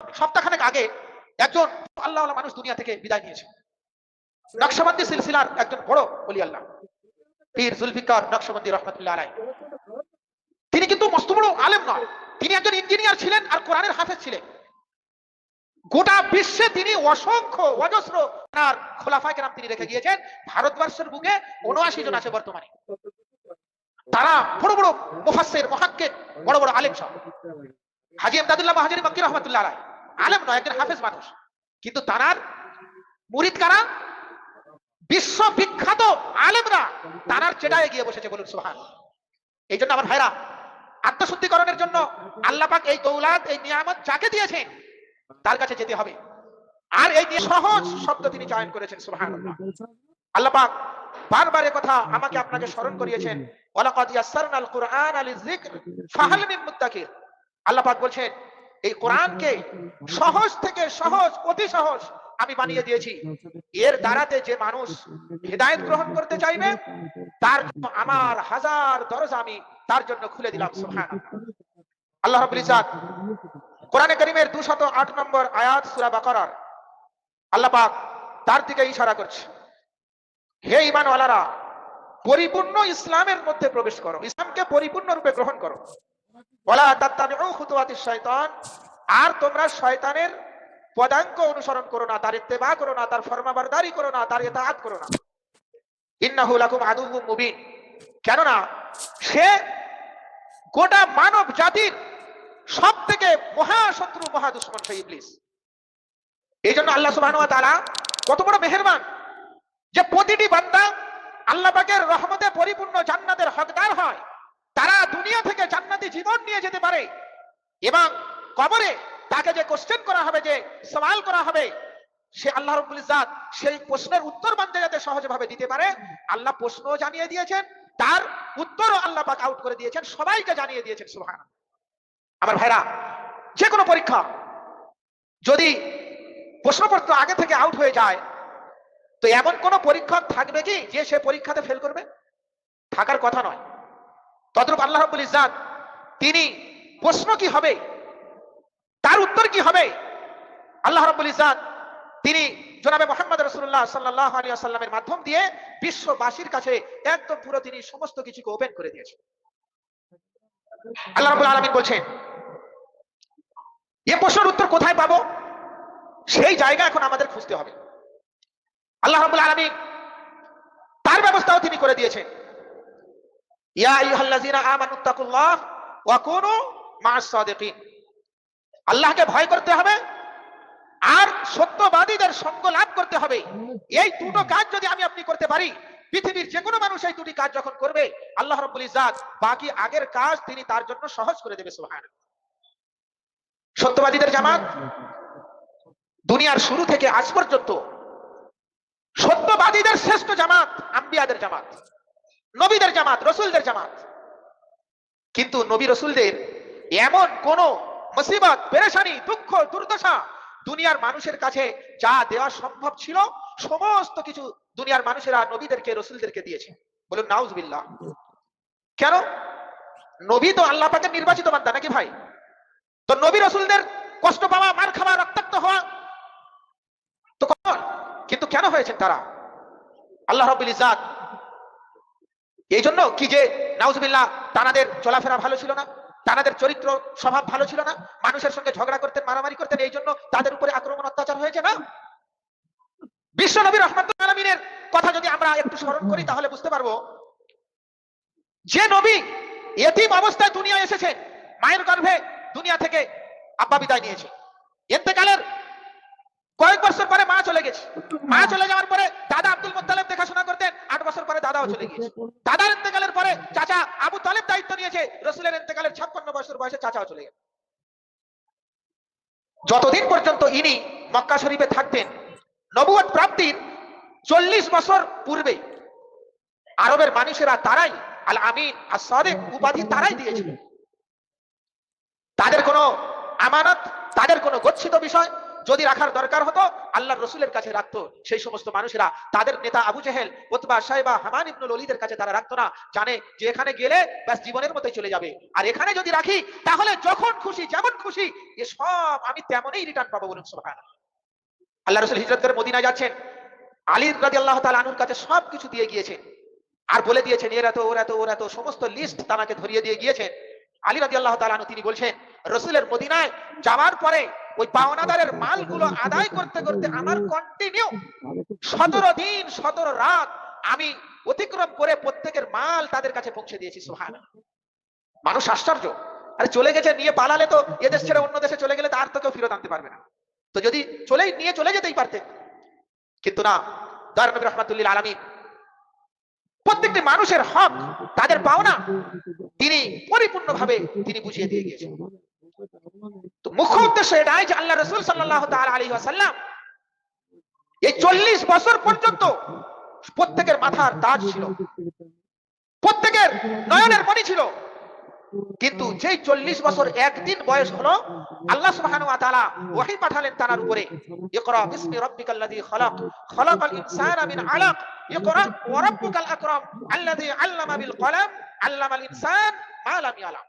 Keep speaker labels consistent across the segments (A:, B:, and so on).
A: সপ্তাহখানেক আগে একজন আল্লাহ মানুষ দুনিয়া থেকে বিদায় নিয়েছে। নকশবন্দি সিলসিলার একজন বড় বলি আল্লাহ। পীর জুলফিকার নকশবন্দি রহমতুল্লাহ আলাই তিনি কিন্তু মস্ত বড় আলেম নয় তিনি একজন ইঞ্জিনিয়ার ছিলেন আর কোরআনের হাফেজ ছিলেন। গোটা বিশ্বে তিনি অসংখ্য অজস্র তার খোলাফায় নাম তিনি রেখে গিয়েছেন। ভারতবর্ষের বুকে উনআশি জন আছে বর্তমানে। তারা বড় বড় মুফাসসির, মুহাক্কিক, বড় বড় আলেম সব। হাজি আমদাদুল্লাহ মহাজির মক্কি রহমতুল্লাহ আলাই আলেম নয়, একজন হাফেজ মানুষ। কিন্তু তারার মুরিদ কারা? বিশ্ববিখ্যাত আলেমরা তারার চেটায় গিয়ে বসেছে বলুন সুহান এই জন্য আমার ভাইরা, আত্মশুদ্ধিকরণের জন্য আল্লাহ পাক এই দৌলাত, এই নিয়ামত যাকে দিয়েছেন, তার কাছে যেতে হবে। আর এই নিয়ে সহজ শব্দ তিনি চয়ন করেছেন সুহান আল্লাহ পাক বারবার কথা আমাকে আপনাকে স্মরণ করিয়েছেন। ইয়াসসারনাল কুরআন বলছেন এই কোরআনকে সহজ থেকে সহজ, অতি সহজ আমি বানিয়ে দিয়েছি। এর দ্বারাতে যে মানুষ হৃদায়ত গ্রহণ করতে চাইবে, তার আমার হাজার দরজা আমি তার জন্য খুলে দিলাম সুবহান আল্লাহ ইজ্জাত কোরআনে কারীমের 208 নম্বর আয়াত সূরা বাকারার আল্লাহ পাক তার দিকে ইশারা করছে। হে ঈমানওয়ালারা, পরিপূর্ণ ইসলামের মধ্যে প্রবেশ করো, ইসলামকে পরিপূর্ণ রূপে গ্রহণ করো। খুতুওয়াতিশ শয়তান আর তোমরা শয়তানের পদাঙ্ক অনুসরণ করো না, তার ইত্তেবা করো না, তার ফরমাবরদারি করো না, তার ইতাআত করো না। ইন্নাহু কেননা সে গোটা মানব জাতির সব থেকে মহাশত্রু, মহা দুশ্মন সেই ইবলিস। এই জন্য আল্লাহ ওয়া তাআলা কত বড় মেহেরবান যে প্রতিটি বান্দা আল্লাহ পাকের রহমতে পরিপূর্ণ জান্নাতের হকদার হয়। তারা দুনিয়া থেকে জান্নাতি জীবন নিয়ে যেতে পারে। এবং কবরে তাকে যে কোশ্চেন করা হবে, যে সওয়াল করা হবে, সে আল্লাহ রব্বুল সেই প্রশ্নের উত্তর বান্দা যাতে সহজভাবে দিতে পারে। আল্লাহ প্রশ্নও জানিয়ে দিয়েছেন, তার উত্তরও আল্লাহ পাক আউট করে দিয়েছেন, সবাইকে জানিয়ে দিয়েছেন সুবহান আমার ভাইরা যে কোনো পরীক্ষা যদি প্রশ্নপত্র আগে থেকে আউট হয়ে যায়, তো এমন কোন পরীক্ষক থাকবে কি, যে সে পরীক্ষাতে ফেল করবে? থাকার কথা নয়। তদ্রূপ আল্লাহ রাব্বুল ইজ্জাত তিনি প্রশ্ন কি হবে? তার উত্তর কি হবে? আল্লাহ রাব্বুল ইজ্জাত তিনি জনাবে মোহাম্মদ রসুল্লাহ সাল্লাল্লাহু আলাইহি ওয়াসাল্লামের মাধ্যম দিয়ে বিশ্ববাসীর কাছে একদম পুরো তিনি সমস্ত কিছুকে ওপেন করে দিয়েছেন। আল্লাহ রাব্বুল আলামিন বলছেন, এ প্রশ্নের উত্তর কোথায় পাবো? সেই জায়গা এখন আমাদের খুঁজতে হবে। আল্লাহ রাব্বুল আলামিন তার ব্যবস্থাও তিনি করে দিয়েছেন ইয়া আইয়ুহাল্লাযীনা আমানুত্তাকুল্লাহ ওয়া কুনু মা'আস সাদিকিন আল্লাহকে ভয় করতে হবে আর সত্যবাদীদের সঙ্গ লাভ করতে হবে। এই দুটো কাজ যদি আমি আপনি করতে পারি, পৃথিবীর যে কোনো মানুষ এই দুটি কাজ যখন করবে, আল্লাহ রাব্বুল ইজ্জাত বাকি আগের কাজ তিনি তার জন্য সহজ করে দেবে, সুবহানাল্লাহ। সত্যবাদীদের জামাত, দুনিয়ার শুরু থেকে আজ পর্যন্ত সত্যবাদীদের শ্রেষ্ঠ জামাত আম্বিয়াদের জামাত। নবীদের জামাত, রসুলদের জামাত। কিন্তু নবী রসুলদের এমন কোন মুসিবত, পেরেশানি, দুঃখ, দুর্দশা দুনিয়ার মানুষের কাছে যা দেওয়া সম্ভব ছিল, সমস্ত কিছু দুনিয়ার মানুষেরা নবীদেরকে, রসুলদেরকে দিয়েছে। বলুন, নাউজবিল্লাহ। কেন? নবী তো আল্লাহ পাকের নির্বাচিত বান্দা, নাকি ভাই? তো নবী রসুলদের কষ্ট পাওয়া, মার খাওয়া, রক্তাক্ত হওয়া তো কিন্তু কেন হয়েছেন তারা? আল্লাহ রব্বুল ইজাত এই জন্য কি যে নাউজুবিল্লাহ, তানাদের চলাফেরা ভালো ছিল না, তানাদের চরিত্র স্বভাব ভালো ছিল না, মানুষের সঙ্গে ঝগড়া করতেন, মারামারি করতেন এই জন্য তাদের উপরে আক্রমণ অত্যাচার হয়েছে না? বিশ্ব নবী রহমতুল আলমিনের কথা যদি আমরা একটু স্মরণ করি, তাহলে বুঝতে পারব যে নবী এতিম অবস্থায় দুনিয়া এসেছেন, মায়ের গর্ভে দুনিয়া থেকে আব্বা বিদায় নিয়েছে। এতেকালের কয়েক বছর পরে মা চলে গেছে। মা চলে যাওয়ার পরে দাদা আব্দুল মোত্তালেব দেখাশোনা করতেন আট বছর পরে দাদাও চলে গিয়েছে দাদার ইন্তেকালের পরে চাচা আবু তালেব দায়িত্ব নিয়েছে রসুলের ইন্তেকালের ছাপ্পান্ন বছর বয়সে চাচাও চলে গেছে। যতদিন পর্যন্ত ইনি মক্কা শরীফে থাকতেন নবুয়ত প্রাপ্তির চল্লিশ বছর পূর্বে আরবের মানুষেরা তারাই আল আমিন আর সদেক উপাধি তারাই দিয়েছিল। তাদের কোনো আমানত তাদের কোনো গচ্ছিত বিষয় যদি রাখার দরকার হতো আল্লাহ রসুলের কাছে রাখতো। সেই সমস্ত মানুষেরা, তাদের নেতা আবু জেহেল ওতবা সাহেবা হামান ইবনুল অলিদের কাছে তারা রাখতো না। জানে যে এখানে গেলে ব্যাস জীবনের মতোই চলে যাবে। আর এখানে যদি রাখি, তাহলে যখন খুশি, যেমন খুশি, এ সব আমি তেমনই রিটার্ন পাবো বলুন সুবহান আল্লাহ রসুল হিজরত করে মদিনায় যাচ্ছেন। আলী রাজি আল্লাহ তালা আনুর কাছে সব কিছু দিয়ে গিয়েছেন। আর বলে দিয়েছেন, এরা তো, ওরা তো ওরা তো, সমস্ত লিস্ট তাকে ধরিয়ে দিয়ে গিয়েছেন। আলী রাজি আল্লাহ তালানু তিনি বলছেন, রসুলের মদিনায় যাওয়ার পরে ওই পাওনাদারের মালগুলো আদায় করতে করতে আমার কন্টিনিউ সতেরো দিন, সতেরো রাত আমি অতিক্রম করে প্রত্যেকের মাল তাদের কাছে পৌঁছে দিয়েছি সোহান মানুষ আশ্চর্য। আরে চলে গেছে, নিয়ে পালালে তো এদেশ ছেড়ে অন্য দেশে চলে গেলে তার তো কেউ ফেরত আনতে পারবে না। তো যদি চলেই, নিয়ে চলে যেতেই পারতেন। কিন্তু না, দয়ার নবী রহমাতুল্লিল আলমী প্রত্যেকটি মানুষের হক, তাদের পাওনা তিনি পরিপূর্ণভাবে তিনি বুঝিয়ে দিয়ে গিয়েছেন। তো মুখ্য উদ্দেশ্য এটাই যে আল্লাহ রসুল সাল্লাহ আলী আসাল্লাম এই চল্লিশ বছর পর্যন্ত প্রত্যেকের মাথার তাজ ছিল। প্রত্যেকের নয়নের মণি ছিল। কিন্তু যেই চল্লিশ বছর একদিন বয়স হলো, আল্লাহ সুবহান পাঠালেন তার উপরে। ইকরা আল্লামাল ইনসান মা লাম ইয়ালাম।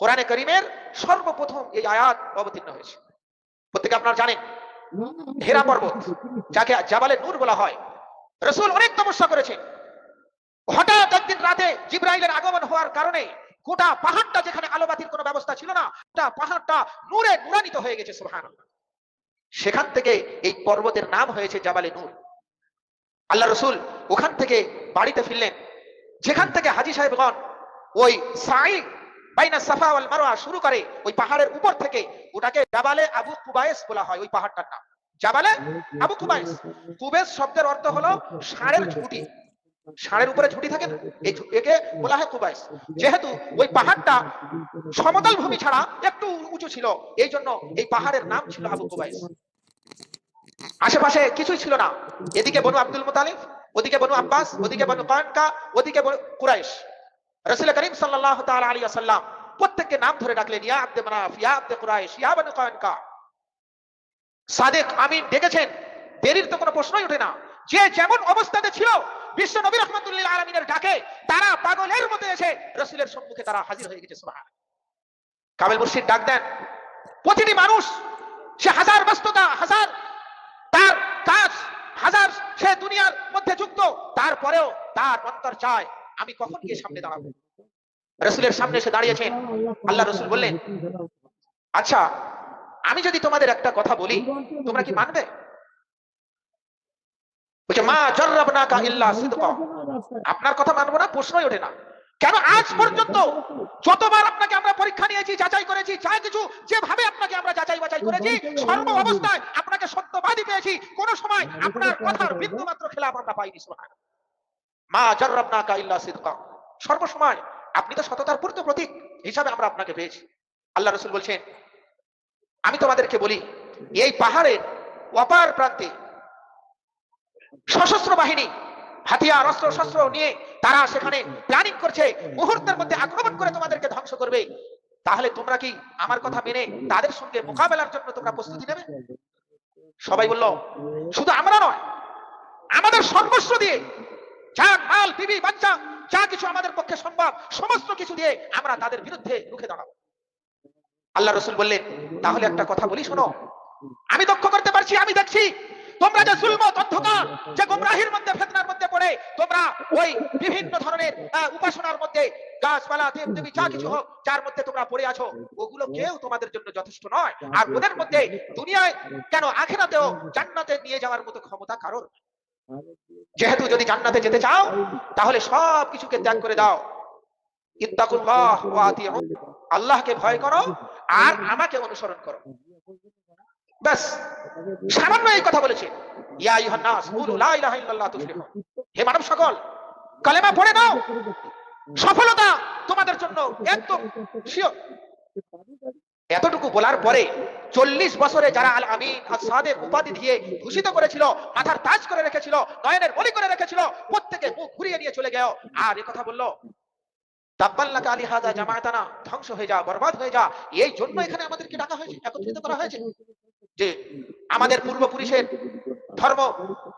A: কোরআনে কারীমের সর্বপ্রথম এই আয়াত অবতীর্ণ হয়েছে। প্রত্যেকে আপনারা জানেন হেরা পর্বত, যাকে জাবালে নূর বলা হয়। রসুল অনেক তপস্যা করেছেন। হঠাৎ একদিন রাতে জিব্রাইলের আগমন হওয়ার কারণে গোটা পাহাড়টা যেখানে আলোবাতির কোনো ব্যবস্থা ছিল না, গোটা পাহাড়টা নূরে নূরান্বিত হয়ে গেছে, সুবহানাল্লাহ। সেখান থেকে এই পর্বতের নাম হয়েছে জাবালে নূর। আল্লাহ রসুল ওখান থেকে বাড়িতে ফিরলেন। যেখান থেকে হাজি সাহেবগণ ওই সাই বাইনা সাফা ওয়াল মারওয়া শুরু করে ওই পাহাড়ের উপর থেকে ওটাকে জাবালে আবু কুবায়েস বলা হয়, ওই পাহাড়টার নাম। জাবালে আবু কুবায়েস। কুবেস শব্দের অর্থ হলো ষাঁড়ের ঝুঁটি। ষাঁড়ের উপরে ঝুঁটি থাকে না একে বলা হয় কুবাইস যেহেতু ওই পাহাড়টা সমতল ভূমি ছাড়া একটু উঁচু ছিল, এই জন্য এই পাহাড়ের নাম ছিল আবু কুবাইস আশেপাশে কিছুই ছিল না। এদিকে বনু আব্দুল মুতালিফ ওদিকে বনু আব্বাস, ওদিকে বনু কানকা ওদিকে বনু কুরাইশ। রসুল করিম সাল্লাল্লাহু তাআলা আলাইহি ওয়াসাল্লাম প্রত্যেককে নাম ধরে ডাকলেন, ইয়া আব্দে মানাফ ইয়া আব্দে কুরাইশ, ইয়া বনু কানকা সাদেক আমিন ডেকেছেন। দেরির তো কোনো প্রশ্নই ওঠে না। যে যেমন অবস্থাতে ছিল, বিশ্ব নবী রহমতুল্লাহ আলমিনের ডাকে তারা পাগলের মতো এসে রসুলের সম্মুখে তারা হাজির হয়ে গেছে সুবহান কামেল মুর্শিদ ডাক দেন। প্রতিটি মানুষ, সে হাজার ব্যস্ততা, হাজার তার কাজ হাজার সে দুনিয়ার মধ্যে যুক্ত, তারপরেও তার অন্তর চায়, আমি কখন গিয়ে সামনে দাঁড়াবো? রসুলের সামনে এসে দাঁড়িয়েছেন। আল্লাহ রসুল বললেন আচ্ছা আমি যদি তোমাদের একটা কথা বলি, তোমরা কি মানবে? আপনার কথা মানবো না, প্রশ্নই ওঠে না। কেন আজ পর্যন্ত যতবার আপনাকে আমরা পরীক্ষা নিয়েছি, যাচাই করেছি, যা কিছু যেভাবে আপনাকে আমরা যাচাই বাছাই করেছি, সর্ব অবস্থায় আপনাকে সত্যবাদী পেয়েছি। কোন সময় আপনার কথার বিন্দু মাত্র খেলাপ আমরা পাইনি, সুবহান মা জর্রাবনাকা ইল্লা সিদকা। সর্বসময় আপনি তো সততার পূর্ত প্রতীক হিসাবে আমরা আপনাকে পেয়েছি। আল্লাহ রসুল বলছেন, আমি তোমাদেরকে বলি, এই পাহাড়ের অপার প্রান্তে সশস্ত্র বাহিনী হাতিয়ার, অস্ত্র, শস্ত্র নিয়ে তারা সেখানে প্ল্যানিং করছে, মুহূর্তের মধ্যে আক্রমণ করে তোমাদেরকে ধ্বংস করবে। তাহলে তোমরা কি আমার কথা মেনে তাদের সঙ্গে মোকাবেলার জন্য তোমরা প্রস্তুতি নেবে? সবাই বলল, শুধু আমরা নয়, আমাদের সর্বস্ব দিয়ে যা মাল বিবি বাচ্চা, যা কিছু আমাদের পক্ষে সম্ভব, সমস্ত কিছু দিয়ে আমরা তাদের বিরুদ্ধে রুখে দাঁড়াবো। আল্লাহ রসুল বললেন, তাহলে একটা কথা বলি শোনো, আমি দক্ষ করতে পারছি, আমি দেখছি তোমরা যে জুলমত অন্ধকার, যে গুমরাহির মধ্যে, ফেতনার মধ্যে পড়ে, তোমরা ওই বিভিন্ন ধরনের উপাসনার মধ্যে, গাছপালা, দেব দেবী, যা কিছু হোক, যার মধ্যে তোমরা পড়ে আছো, ওগুলো কেউ তোমাদের জন্য যথেষ্ট নয়। আর ওদের মধ্যে দুনিয়ায় কেন আখেরাতেও জান্নাতে নিয়ে যাওয়ার মতো ক্ষমতা কারোর? যেহেতু যদি জান্নাতে যেতে চাও, তাহলে সব কিছুকে ত্যাগ করে দাও। ইত্তাকুল্লাহ ওয়া আতিউন। আল্লাহকে ভয় করো আর আমাকে অনুসরণ করো। ব্যাস, সামান্য এই কথা বলেছে। ইয়া নাস, কুলু লা ইলাহা ইল্লাল্লাহ হে মানব সকল, কালেমা পড়ে সফলতা তোমাদের জন্য এতটুকু বলার পরে চল্লিশ বছরে যারা আল আমিন আর উপাধি দিয়ে ভূষিত করেছিল, মাথার তাজ করে রেখেছিল, নয়নের বলি করে রেখেছিল, প্রত্যেকে মুখ ঘুরিয়ে নিয়ে চলে গেল। আর এ কথা বলল, তাব্বাল্লাকা আলী হাদা জামায়াতানা ধ্বংস হয়ে যা, বরবাদ হয়ে যা। এই জন্য এখানে আমাদেরকে ডাকা হয়েছে, একত্রিত করা হয়েছে। যে আমাদের পূর্বপুরুষের ধর্ম,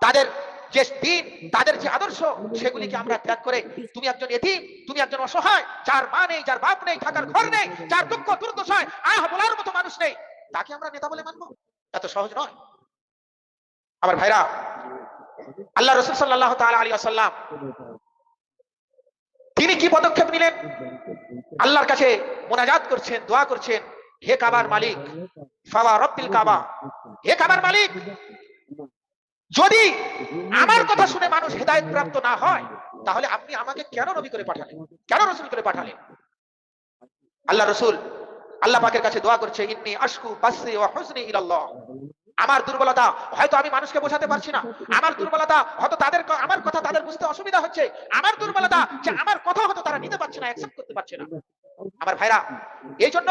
A: তাদের যে দিন, তাদের যে আদর্শ, সেগুলিকে আমরা ত্যাগ করে তুমি একজন এতিম, তুমি একজন অসহায়, যার মা নেই, যার বাপ নেই, থাকার ঘর নেই, যার দুঃখ দুর্দশায় আহ বলার মতো মানুষ নেই, তাকে আমরা নেতা বলে মানবো? এত সহজ নয়। আমার ভাইরা, আল্লাহ রসুল সাল্লাহ আলী আসাল্লাম তিনি কি পদক্ষেপ নিলেন? আল্লাহর কাছে মোনাজাত করছেন, দোয়া করছেন হে কাবার মালিক, ফাওয়া রব্বিল কাবা। হে কাবার মালিক, যদি আমার কথা শুনে মানুষ হেদায়েত প্রাপ্ত না হয়, তাহলে আপনি আমাকে কেন নবী করে পাঠালেন? কেন রসুল করে পাঠালেন? আল্লাহ রসুল, আল্লাহ পাকের কাছে দোয়া করছে, ইন্নি আশকু বাসরি ওয়া হুজনি ইলাল্লাহ। আমার দুর্বলতা, হয়তো আমি মানুষকে বোঝাতে পারছি না। আমার দুর্বলতা, হয়তো তাদের আমার কথা তাদের বুঝতে অসুবিধা হচ্ছে। আমার দুর্বলতা, যে আমার কথা হয়তো তারা নিতে পারছে না অ্যাকসেপ্ট করতে পারছে না। আমার ভাইরা এই জন্য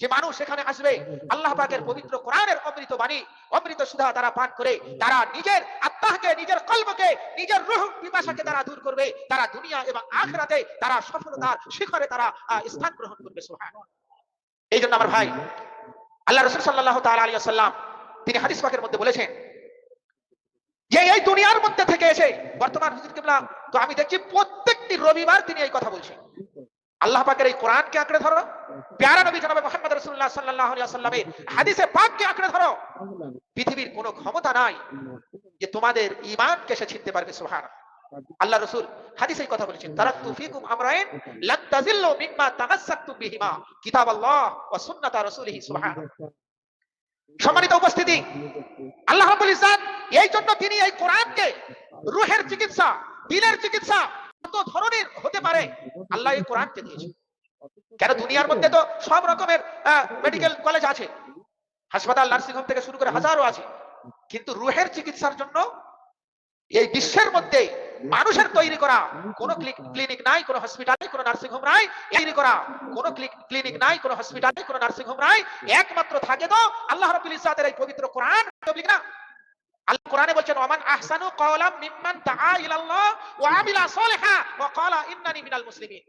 A: যে মানুষ সেখানে আসবে আল্লাহ পাকের পবিত্র কোরআনের অমৃত বাণী অমৃত সুধা তারা পান করে তারা নিজের আত্মাকে নিজের কল্পকে নিজের রুহ পিপাসাকে তারা দূর করবে তারা দুনিয়া এবং আখরাতে তারা সফলতার শিখরে তারা স্থান গ্রহণ করবে সুবহান এই জন্য আমার ভাই আল্লাহ রসুল সাল্লাহ তাআলা আলাইহি ওয়াসাল্লাম তিনি হাদিস পাকের মধ্যে বলেছেন যে এই দুনিয়ার মধ্যে থেকে এসে বর্তমান হুজুর কিবলা তো আমি দেখছি প্রত্যেকটি রবিবার তিনি এই কথা বলছেন। আল্লাহ পাকের এই কোরআনকে আঁকড়ে ধরো। প্যারা নবী জনাবে মোহাম্মদ রাসূলুল্লাহ সাল্লাল্লাহু আলাইহি ওয়াসাল্লামের হাদিসে পাককে আঁকড়ে ধরো। পৃথিবীর কোনো ক্ষমতা নাই যে তোমাদের ঈমানকে সে ছিনতে পারবে সুবহান আল্লাহ রাসূল হাদিসে এই কথা বলেছেন, তারাকতু ফিকুম আমরাইন লান মিম্মা তামাসসাকতুম বিহিমা। কিতাবাল্লাহ ওয়া সুন্নাতা রাসূলিহি সুবহান সম্মানিত উপস্থিতি, আল্লাহ রাব্বুল ইজ্জাত এই জন্য তিনি এই কোরআনকে রুহের চিকিৎসা দিলের চিকিৎসা কত ধরনের হতে পারে? আল্লাহ এই কোরআনকে দিয়েছে কেন দুনিয়ার মধ্যে তো সব রকমের মেডিকেল কলেজ আছে। হাসপাতাল নার্সিং হোম থেকে শুরু করে হাজারো আছে। কিন্তু রুহের চিকিৎসার জন্য এই বিশ্বের মধ্যে মানুষের তৈরি করা কোন ক্লিনিক নাই, কোন হসপিটালে কোন নার্সিং হোম নাই, তৈরি করা কোন ক্লিনিক নাই, কোন হসপিটালে কোন নার্সিং হোম নাই। একমাত্র থাকে তো আল্লাহ রাব্বুল ইজ্জাতের এই পবিত্র কোরআন না। আল্লাহ কোরআনে বলছেন ওমান আহসানু কাওলাম মিম্মান দাআ ইলাল্লাহ ওয়া আমিলা সালিহা ওয়া ক্বালা ইন্নানি মিনাল মুসলিমিন।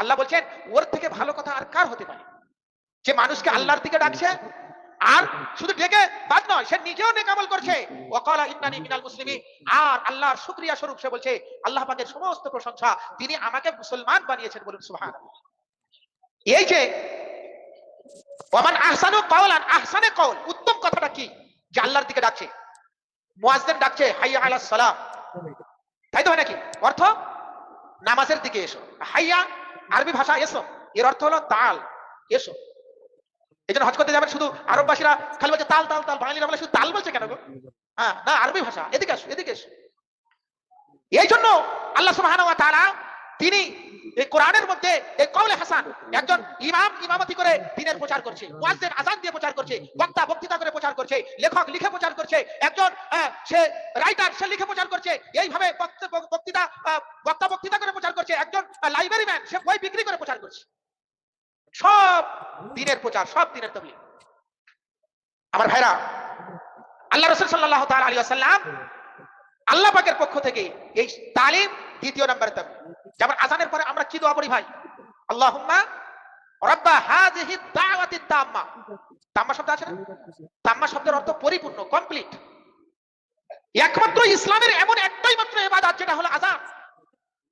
A: আল্লাহ বলছেন, ওর থেকে ভালো কথা আর কার হতে পারে? যে মানুষকে আল্লাহর দিকে ডাকছে আর শুধু ডেকে বাদ নয়, সে নিজেও নেকামল করছে। ওয়াকালা ইন্নানি মিনাল মুসলিমিন। আর আল্লাহর শুকরিয়া স্বরূপ সে বলছে, আল্লাহ পাকের সমস্ত প্রশংসা তিনি আমাকে মুসলমান বানিয়েছেন বলুন, সুবহানাল্লাহ। এই যে ওমান আহসানু কাওলান, আহসানে কাওল, উত্তম কথাটা কি? যে আল্লাহর দিকে ডাকছে। মুয়াজ্জিন ডাকছে, হাইয়া আলা সালাম। তাই তো হয় নাকি? অর্থ, নামাজের দিকে এসো। হাইয়া আরবি ভাষা এসো। এর অর্থ হলো তাল। এসো। এই জন্য হজ করতে যাবেন শুধু আরববাসীরা খালি বলছে তাল তাল তাল। বাঙালিরা বলে শুধু তাল বলছে কেন গো? হ্যাঁ না, আরবি ভাষা। এদিকে আসো এদিকে এসো। এই জন্য আল্লাহ সুবহানাহু ওয়া তাআলা তিনি এই কোরআনের মধ্যে এই কওলে হাসান একজন ইমাম ইমামতি করে দিনের প্রচার করছে মুয়াজ্জিন আযান দিয়ে প্রচার করছে বক্তা বক্তৃতা করে প্রচার করছে লেখক লিখে প্রচার করছে একজন আহ, সে রাইটার সে লিখে প্রচার করছে এইভাবে বক্ত- বক্তৃতা বক্তা বক্তৃতা করে প্রচার করছে একজন লাইব্রেরি ম্যান সে বই বিক্রি করে প্রচার করছে। সব দিনের প্রচার সব দিনের তবলিগ। আমার ভাইরা আল্লাহ রসুল সাল্লাহ তাআলা আলী ওয়াসাল্লাম আল্লাহ পাকের পক্ষ থেকে এই তালিম দ্বিতীয় নম্বরে তবে যেমন আজানের পরে আমরা কি দোয়া পড়ি ভাই? আল্লাহুম্মা রাব্বা হাযিহি দাওয়াতি তাম্মা। তাম্মা শব্দ আছে না? তাম্মা শব্দের অর্থ পরিপূর্ণ কমপ্লিট একমাত্র ইসলামের এমন একটাই মাত্র ইবাদত, যেটা হলো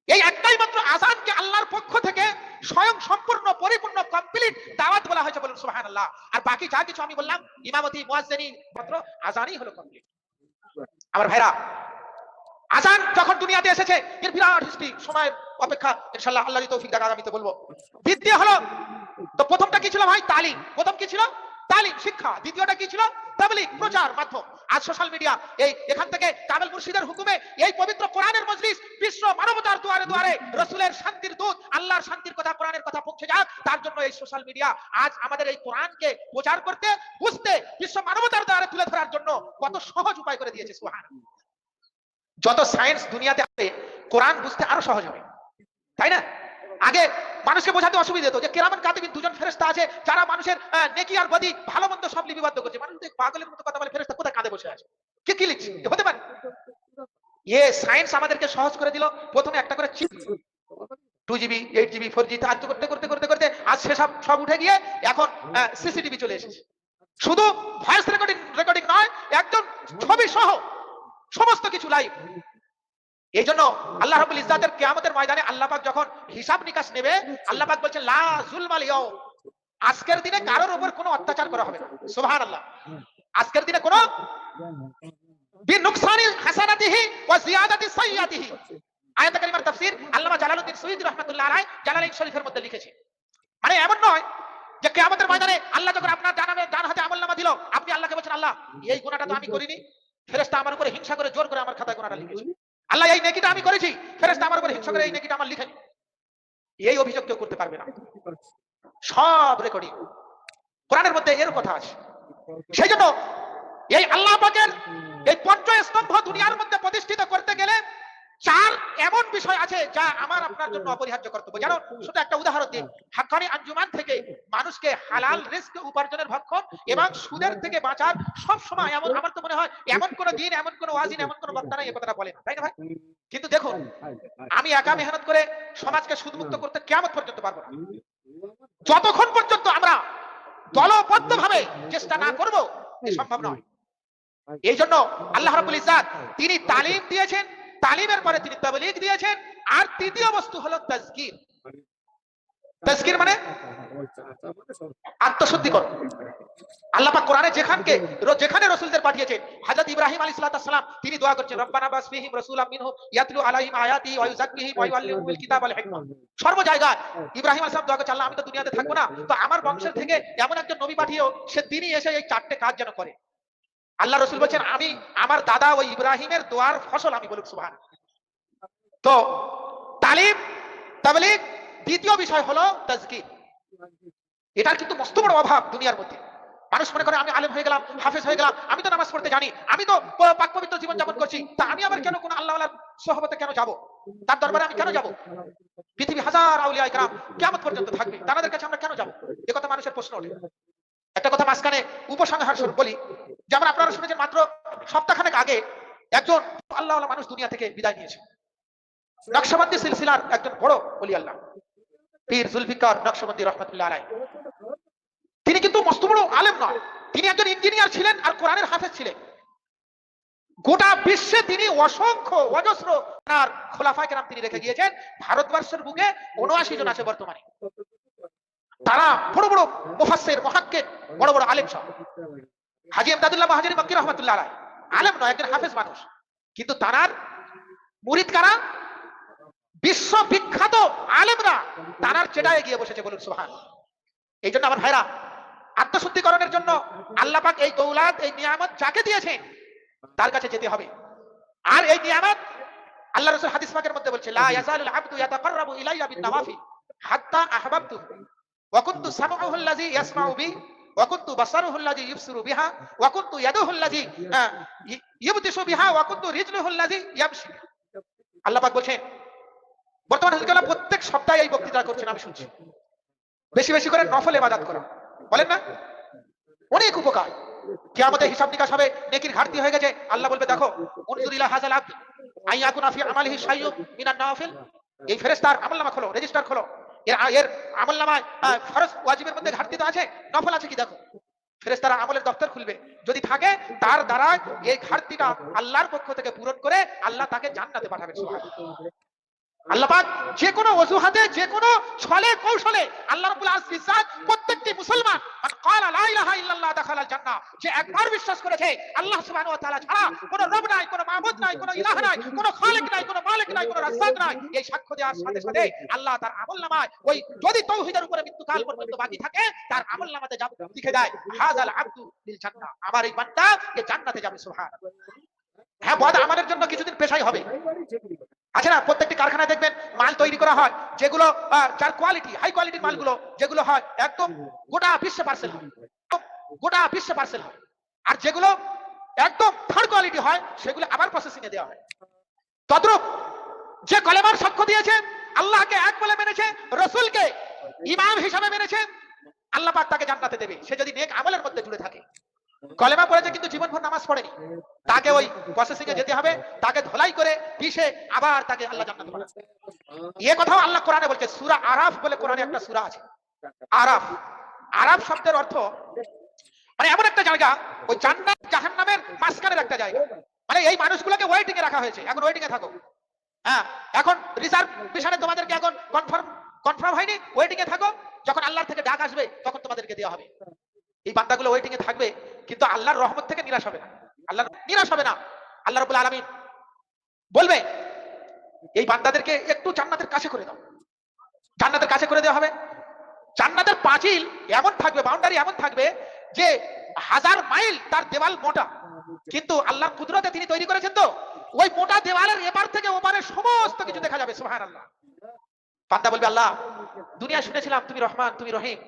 A: এই একটাই মাত্র আজানকে আল্লাহর পক্ষ থেকে স্বয়ং সম্পূর্ণ, পরিপূর্ণ কমপ্লিট দাওয়াত বলা হয়েছে বলুন সুবহানাল্লাহ। আর বাকি যা কিছু আমি বললাম, ইমামতি মাত্র আজানই হলো কমপ্লিট আমার ভাইরা আজান যখন দুনিয়াতে এসেছে, এর বিরাট হিস্ট্রি সময় অপেক্ষা। ইনশাআল্লাহ আল্লাহর তৌফিক দেখা আগামীতে বলব। দ্বিতীয় হলো, তো প্রথমটা কি ছিল ভাই? তালিম। প্রথম কি ছিল? তালিম, শিক্ষা। দ্বিতীয়টা কি ছিল? তাবলিগ, প্রচার মাধ্যম। আজ সোশ্যাল মিডিয়া এই এখান থেকে কামেল মুর্শিদের হুকুমে এই পবিত্র কোরআনের মজলিস বিশ্ব মানবতার দুয়ারে দুয়ারে রসুলের শান্তির দূত, আল্লাহর শান্তির কথা, কোরআনের কথা পৌঁছে যাক। তার জন্য এই সোশ্যাল মিডিয়া আজ আমাদের এই কোরআনকে প্রচার করতে, বুঝতে, বিশ্ব মানবতার দ্বারে তুলে ধরার জন্য কত সহজ উপায় করে দিয়েছে সুবহান যত সায়েন্স দুনিয়াতে আছে, কোরআন বুঝতে আরও সহজ হবে। তাই না? আগে মানুষকে বোঝাতে অসুবিধা হতো যে কেরামান কাতিবিন দুজন ফেরেস্তা আছে, যারা মানুষের নেকি আর বদি ভালো মন্দ সব লিপিবদ্ধ করছে। মানুষ পাগলের মতো কথা বলে ফেরেস্তা কোথায় কাঁধে বসে আছে? কে কি লিখছে? হতে পারে। এ সায়েন্স আমাদেরকে সহজ করে দিল। প্রথমে একটা করে chip two GB eight GB four GB আজ করতে করতে করতে করতে, আজ সেসব সব উঠে গিয়ে এখন সিসিটিভি চলে এসেছে। শুধু ভয়েস রেকর্ডিং রেকর্ডিং নয়, একজন ছবি সহ সমস্ত কিছু লাইভ এই জন্য আল্লাহ রাব্বুল ইজ্জাতের কিয়ামতের ময়দানে আল্লাহ পাক যখন হিসাব নিকাশ নেবে, আল্লাহ ইয়াউম। আজকের দিনে কারোর উপর কোনো অত্যাচার করা হবে না। আজকের দিনে কোনো মানে এমন নয় যে কিয়ামতের ময়দানে আল্লাহ আপনার দিল, আপনি বলছেন, আল্লাহ, এই আমি করিনি। ফেরেশতা আমার উপরে হিংসা করে জোর করে আমার খাতায় গোনাটা লিখেছে। আল্লাহ এই নেকিটা আমি করেছি ফেরেস্তা আমার উপরে হিংসা করে এই নেকিটা আমার লিখেনি। এই অভিযোগ কেউ করতে পারবে না। সব রেকর্ডিং। কোরআনের মধ্যে এর কথা আছে। সেই জন্য এই আল্লাহ পাকের এই পঞ্চ স্তম্ভ দুনিয়ার মধ্যে প্রতিষ্ঠিত করতে গেলে চার এমন বিষয় আছে যা আমার আপনার জন্য অপরিহার্য কর্তব্য। জানো শুধু একটা উদাহরণ দিই। হাক্কানি আঞ্জুমান থেকে মানুষকে হালাল রিস্ক উপার্জনের ভক্ষণ এবং সুদের থেকে বাঁচার সব সময় এমন আমার তো মনে হয় এমন কোন দিন এমন কোন ওয়াজিন এমন কোন বক্তা নাই এই কথাটা বলে তাই না ভাই? কিন্তু দেখুন আমি একা মেহনত করে সমাজকে সুদমুক্ত করতে কেমন পর্যন্ত পারব না। যতক্ষণ পর্যন্ত আমরা দলবদ্ধ ভাবে চেষ্টা না করব সম্ভব নয়। এই জন্য আল্লাহ রাব্বুল ইজ্জাত তিনি তালিম দিয়েছেন তালিমের পরে তিনি তাবলীগ দিয়েছেন। আর তৃতীয় বস্তু হলো তাজকির। তাজকির মানে? আত্মশুদ্ধিকরণ। আল্লাহ পাক কোরআনে যেখানকে যেখানে রাসূলদের পাঠিয়েছেন হযরত ইব্রাহিম আলাইহিস সালাম তিনি দোয়া করছেন রব্বানা বাস ফীহিম রাসূলাম মিনহু ইয়াতলু আলাইহিম আয়াতি ওয়া ইউযাক্কিহিম ওয়া ইউআল্লিমুহুমুল কিতাব ওয়াল হিকমা। সর্ব জায়গায় ইব্রাহিম আলাইহিস সালাম দোয়া করছেন আল্লাহ আমি তো দুনিয়াতে থাকব না। তো আমার বংশের থেকে এমন একজন নবী পাঠিয়েও সে তিনি এসে এই চারটে কাজ যেন করে। আল্লাহ রসুল বলছেন, আমি আমার দাদা ওই ইব্রাহিমের দোয়ার ফসল আমি বলুক, সুবহান তো তালিম, তাবলীগ, দ্বিতীয় বিষয় হলো তাজকির এটার কিন্তু মস্ত বড় অভাব দুনিয়ার মধ্যে। মানুষ মনে করে, আমি আলেম হয়ে গেলাম, হাফেজ হয়ে গেলাম, আমি তো নামাজ পড়তে জানি, আমি তো পাক পবিত্র জীবন যাপন করছি, তা আমি আবার কেন কোন আল্লাহ সহবতে কেন যাব? তার দরবারে আমি কেন যাব? পৃথিবী হাজার আউলিয়া ইকরাম কিয়ামত পর্যন্ত থাকবে তাদের কাছে আমরা কেন যাব? এ কথা মানুষের প্রশ্ন ওঠে একটা কথা মাঝখানে উপসংহার স্বরূপ বলি যেমন আপনারা শুনেছেন মাত্র সপ্তাহখানেক আগে একজন আল্লাহ মানুষ দুনিয়া থেকে বিদায় নিয়েছে। নকশবন্দি সিলসিলার একজন বড় অলি আল্লাহ পীর জুলফিকার নকশবন্দি রহমতুল্লাহ আলাই তিনি কিন্তু মস্ত বড় আলেম নয় তিনি একজন ইঞ্জিনিয়ার ছিলেন আর কোরআনের হাফেজ ছিলেন। গোটা বিশ্বে তিনি অসংখ্য অজস্র তার খোলাফায় কেরাম তিনি রেখে গিয়েছেন ভারতবর্ষের বুকে উনআশি জন আছে বর্তমানে। তারা বড় বড় মুফাসসির মুহাক্কিক বড় বড় আলেম সব। হাজী এমদাদুল্লাহ মাহাজির মক্কি রহমতুল্লাহ আলাই আলেম নয়, একজন হাফেজ মানুষ। কিন্তু তারার মুরিদ কারা? বিশ্ব বিখ্যাত আলেমরা তারার চেটায় গিয়ে বসেছে বলুন, সুবহান। এই জন্য আমার ভাইরা, আত্মশুদ্ধিকরণের জন্য আল্লাহ পাক এই দৌলাত, এই নিয়ামত যাকে দিয়েছেন, তার কাছে যেতে হবে। আর এই নিয়ামত আল্লাহ রাসূল হাদিস পাকের মধ্যে বলছে, লা ইয়াজালুল আবদু ইয়াতাকাররাবু ইলাইয়া বিন-নওয়াফিল হাত্তা আহবাবতু ওয়া কুনতু সামউহু আল্লাযী ইয়াসমাউ বি আল্লাহ পাক বর্তমান হালকালা প্রত্যেক সপ্তাহে এই বক্তৃতা করছেন, আমি শুনছি। বেশি বেশি করে নফল ইবাদত করো। বলেন না? অনেক উপকার। কি আমাদের হিসাব নিকাশ হবে, নেকির ঘাটতি হয়ে গেছে। আল্লাহ বলবে, দেখো উনজুরিলা হাজাল আই ইয়াকুনা ফি আমালিহি শাইয়ুম মিনান নাওয়াফিল এই ফেরেশতার আমলনামা খোলো, রেজিস্টার খোলো। এর এর আমল নামায় ফরজ ওয়াজিবের মধ্যে ঘাটতি তো আছে। নফল আছে কি দেখো? ফেরেশতারা আমলের দপ্তর খুলবে। যদি থাকে, তার দ্বারা এই ঘাটতিটা আল্লাহর পক্ষ থেকে পূরণ করে আল্লাহ তাকে জান্নাতে পাঠাবেন সুবহানাল্লাহ আল্লাহ পাক যে কোনো অজুহাতে, যে কোনো ছলে, কৌশলে আল্লাহ রাব্বুল ইজ্জাত প্রত্যেকটি মুসলমান, মান একবার বিশ্বাস করেছে, আল্লাহ নাই নাই ইলাহ নাই নাই নাই নাই, এই সাক্ষ্য দেওয়ার সাথে সাথে আল্লাহ তার ওই যদি উপরে বাকি থাকে, তার দেয় আমার এই বান্দা জান্নাতে যাবে হ্যাঁ বদ আমাদের জন্য কিছুদিন পেশাই হবে। আছে না, প্রত্যেকটি কারখানায় দেখবেন মাল তৈরি করা হয়, যেগুলো যার কোয়ালিটি হাই কোয়ালিটির মালগুলো, যেগুলো হয়, একদম গোটা বিশ্বে পার্সেল হয় গোটা বিশ্বে পার্সেল হয়। আর যেগুলো একদম থার্ড কোয়ালিটি হয়, সেগুলো আবার প্রসেসিং এ দেওয়া হয়। তদ্রুপ যে কলেমার সাক্ষ্য দিয়েছে, আল্লাহকে এক বলে মেনেছে, রসুলকে ইমাম হিসাবে মেনেছে, আল্লাহ পাক তাকে জান্নাতে দেবে। সে যদি নেক আমলের মধ্যে জুড়ে থাকে। কলেমা পড়েছে কিন্তু জীবনভর নামাজ পড়েনি। তাকে ওই প্রসেসিং এ যেতে হবে, তাকে ধলাই করে পিষে আবার তাকে আল্লাহ জান্নাতে পাঠাবে এ কথাও আল্লাহ কোরআনে বলছে, সূরা আরাফ বলে কোরআনে একটা সূরা আছে। আরাফ। আরাফ শব্দের অর্থ মানে এমন একটা জায়গা, ওই জান্নাত, জাহান্নামের মাঝখানের একটা জায়গা। মানে এই মানুষগুলোকে ওয়েটিং এ রাখা হয়েছে, এখন ওয়েটিং এ থাকো। হ্যাঁ এখন রিজার্ভ মিশনে তোমাদেরকে এখন কনফার্ম কনফার্ম হয়নি ওয়েটিং এ থাকো। যখন আল্লাহর থেকে ডাক আসবে, তখন তোমাদেরকে দেওয়া হবে। এই বান্দাগুলো ওয়েটিং এ থাকবে কিন্তু আল্লাহর রহমত থেকে নিরাশ হবে না। আল্লাহ নিরাশ হবে না। আল্লাহ রাব্বুল আলামিন বলবে, এই বান্দাদেরকে একটু জান্নাতের কাছে করে দাও। জান্নাতের কাছে করে দেওয়া হবে। জান্নাতের পাঁচিল এমন থাকবে বাউন্ডারি এমন থাকবে যে হাজার মাইল তার দেওয়াল মোটা। কিন্তু আল্লাহর কুদরতে তিনি তৈরি করেছেন তো। ওই মোটা দেওয়ালের এপার থেকে ওপারে সমস্ত কিছু দেখা যাবে সুবহান আল্লাহ বান্দা বলবে, আল্লাহ দুনিয়া শুনেছিলাম, তুমি রহমান, তুমি রহিম।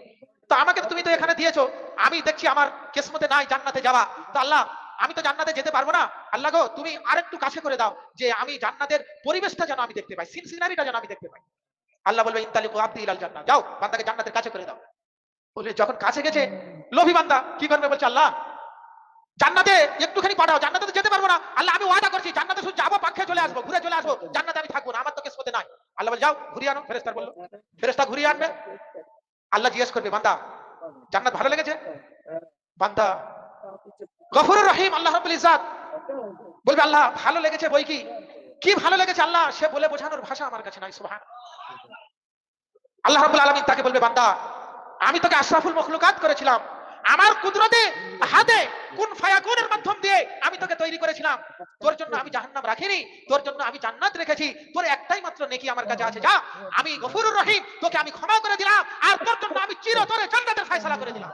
A: তো আমাকে তুমি তো এখানে দিয়েছ। আমি দেখছি আমার কেসমতে নাই, জান্নাতে যাওয়া তো আল্লাহ, আমি তো জান্নাতে যেতে পারব না। আল্লাহ গো, তুমি আরেকটু কাছে করে দাও যে আমি জান্নাতের পরিবেশটা যেন আমি দেখতে পাই সিন সিনারিটা যেন আমি দেখতে পাই। আল্লাহ বলবে, ইনতালিকু আব্দি ইলাল জান্নাত। যাও, বান্দাকে জান্নাতের কাছে করে দাও। বলে যখন কাছে গেছে, লোভী বান্দা, কি করবে? বলছে, আল্লাহ, জান্নাতে একটুখানি পাঠাও, জান্নাতে তো যেতে পারব না। আল্লাহ, আমি ওয়াদা করছি, জান্নাতে শুধু যাব পাখে চলে আসব, ঘুরে চলে আসব। জান্নাতে আমি থাকব না, আমার তো কিসমতে নাই। আল্লাহ বলে যাও, ঘুরিয়ে আনো। ফেরেস্তার বলল ফেরেস্তা ঘুরিয়ে আনবে? আল্লাহ জিজ্ঞেস করবে বান্দা জান্নাত ভালো লেগেছে? বান্দা গফর রহিম আল্লাহ রাব্বুল ইজ্জাত। বলবে আল্লাহ ভালো লেগেছে বই কি? কি ভালো লেগেছে আল্লাহ? সে বলে বোঝানোর ভাষা আমার কাছে নাই সুবহান। আল্লাহ রাব্বুল আলামিন তাকে বলবে বান্দা আমি তোকে আশরাফুল মখলুকাত করেছিলাম। আমার কুদরতে হাতে কোন ফায়াকুনের মাধ্যম দিয়ে আমি তোকে তৈরি করেছিলাম। তোর জন্য আমি জাহান্নাম রাখিনি, তোর জন্য আমি জান্নাত রেখেছি, তোর একটাই মাত্র নেকি আমার কাছে আছে। যা, আমি গফুরুর রহিম, তোকে আমি ক্ষমা করে দিলাম, আর তোর জন্য আমি চিরতরে জান্নাতের ফয়সালা করে দিলাম।